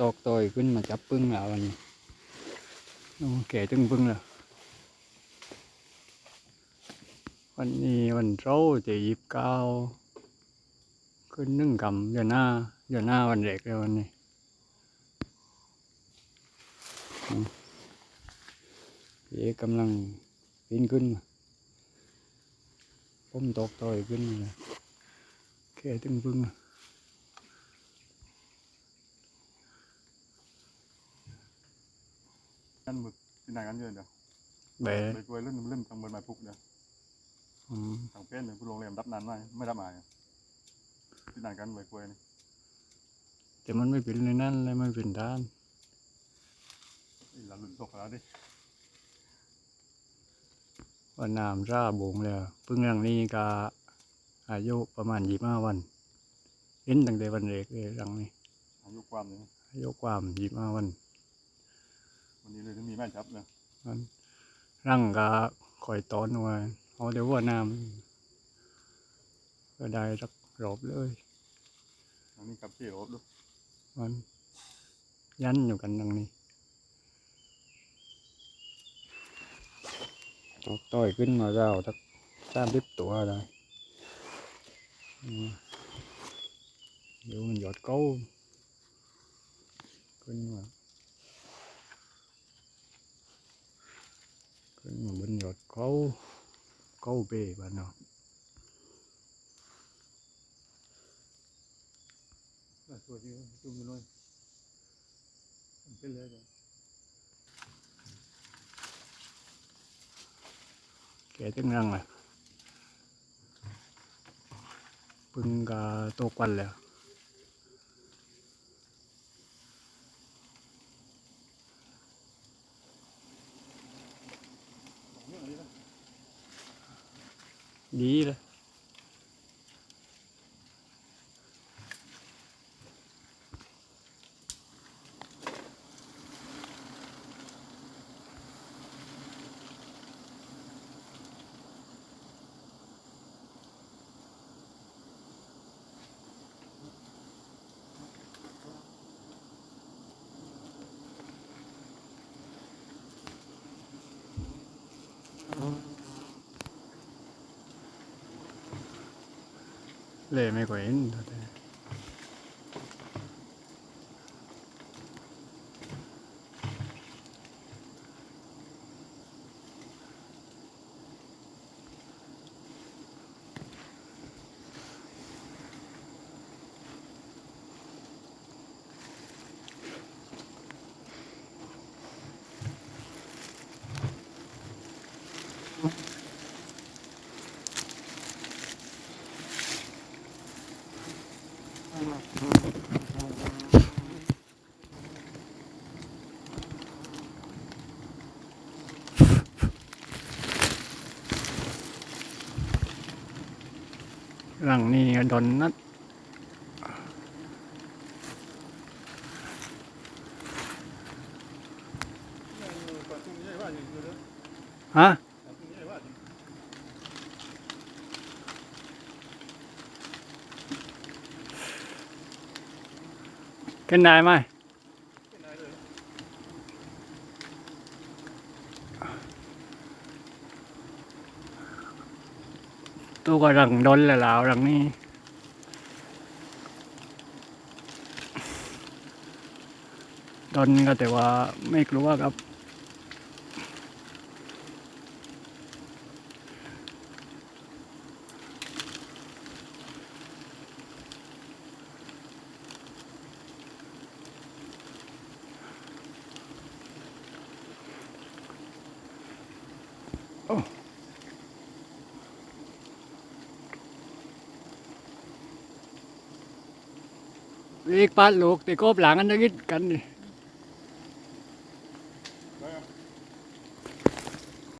ตอกต่อยขึ้นมาจับปึ้งแล้ววันนี้แก่ตึงปึ้งแล้ววันนี้วันเสาร์จะยิบเก้าขึ้นนึ่งกำเดือนหน้าเดือนหน้าวันเด็กแล้ววันนี้เอ๋กำลังปีนขึ้นผมตกต่อยขึ้นมาแล้วแก่ตึงปึ้งแล้ วกันหมึกที่ไหนกันเยอะเดี๋ยวแบะไปกล้วยเล่นเล่นทางบนไม้พุกเดี๋ยวอืมทางเป็นเนี่ยผู้โรงแรมรับนานไหมไม่รับมาที่ไหนกันใบกล้วยนี่แต่มันไม่เป็นในนั้นเลยมันเป็นด้านอีหลาหลุนตกแล้วดิว่าน้ำร่าโบงแล้วเพิ่งรังนี้ก็อายุประมาณยี่ห้าวันเห็นตั้งแต่วันแรกเลยรังนี้อายุความนี่อายุความยี่ห้าวัน วันนี้เลยที่มีแม่จับเนี่ยมันรังก็คอยต้อนไว้เอาเดี๋ยวว่าน้ำก็ได้สักรอบเลยอันนี้กับเชี่ยวดูมันยันอยู่กันตรงนี้ตอกต่อยขึ้นมาแล้วสักสามสิบตัวได้อืมเดี๋ยวมันหยอดเก้าขึ้นมา ขึ้นมาบนหยอดเก้าเก้าเป้บ้านเนาะตัวที่จุ่มอยู่เลยเป็นเลยแกตึงรังอะปึงกาโตกวันแล้ว ดีเลยเล่ไม่ค่ ห็นเท่าไหร่รังนี่ดอนนัดฮะ กินได้ไหมตัวก็รังดนแล้วแล้วรังนี้ดอนก็แต่ว่าไม่กลัวครับ อีกปาดลูกตีกบหลังกันจะกินกันนี่